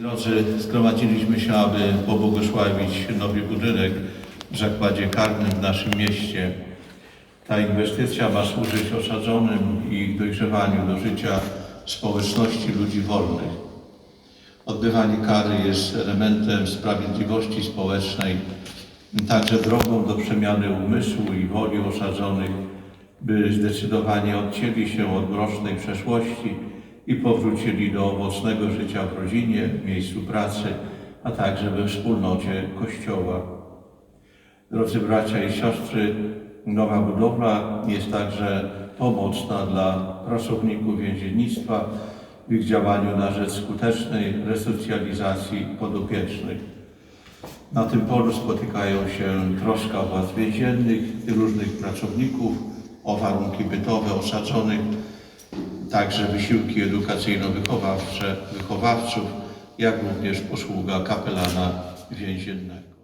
Drodzy, zgromadziliśmy się, aby pobłogosławić nowy budynek w zakładzie karnym w naszym mieście. Ta inwestycja ma służyć osadzonym i dojrzewaniu do życia społeczności ludzi wolnych. Odbywanie kary jest elementem sprawiedliwości społecznej, także drogą do przemiany umysłu i woli osadzonych, by zdecydowanie odcięli się od mrocznej przeszłości i powrócili do owocnego życia w rodzinie, w miejscu pracy, a także we wspólnocie Kościoła. Drodzy bracia i siostry, nowa budowla jest także pomocna dla pracowników więziennictwa w ich działaniu na rzecz skutecznej resocjalizacji podopiecznych. Na tym polu spotykają się troska władz więziennych i różnych pracowników o warunki bytowe osadzonych, także wysiłki edukacyjno-wychowawcze wychowawców, jak również posługa kapelana więziennego.